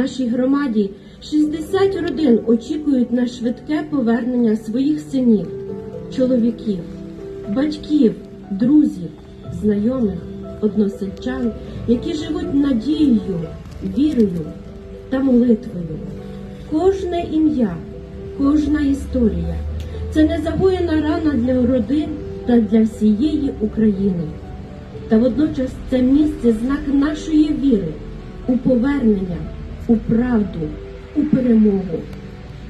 нашій громаді 60 родин очікують на швидке повернення своїх синів, чоловіків, батьків, друзів, знайомих, односельчан, які живуть надією, вірою та молитвою. Кожне ім'я, кожна історія це незагоєна рана для родин та для всієї України. Та водночас це місце знак нашої віри у повернення, у правду, у перемогу.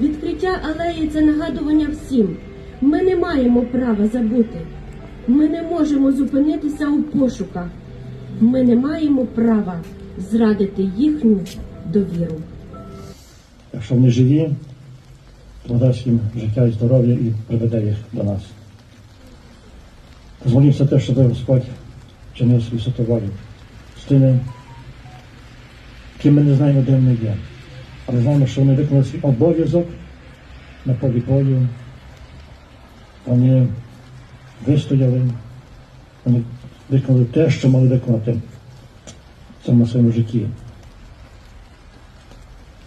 Відкриття алеї це нагадування всім. Ми не маємо права забути. Ми не можемо зупинитися у пошуках. Ми не маємо права зрадити їхню довіру. Якщо вони живі, то дасть їм життя і здоров'я і приведе їх до нас. Змолімося те, щоб Господь чинив свою святоволю з ким ми не знаємо, де вони є. Але знаємо, що вони виконали свій обов'язок на полі бою. Вони вистояли, вони виконали те, що мали виконати в цьому своєму житті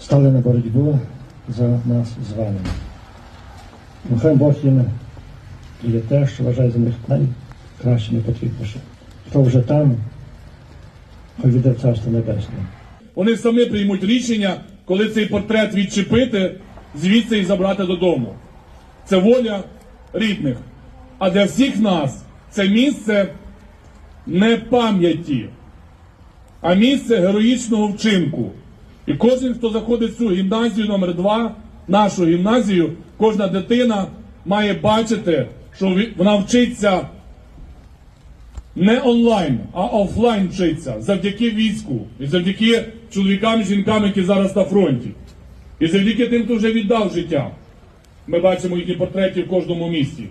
стали на боротьбу за нас з вами. Нехай Бог їм дає те, що вважає за них найкращим і потрібніше. Хто вже там, хай йде в Царство Небесне. Вони самі приймуть рішення, коли цей портрет відчепити звідси і забрати додому. Це воля рідних. А для всіх нас це місце не пам'яті, а місце героїчного вчинку. І кожен, хто заходить в цю гімназію номер 2 нашу гімназію, кожна дитина має бачити, що вона вчиться не онлайн, а офлайн вчиться завдяки війську і завдяки чоловікам жінками, жінкам, які зараз на фронті. І завдяки тим, хто вже віддав життя. Ми бачимо їхні портрети в кожному місті.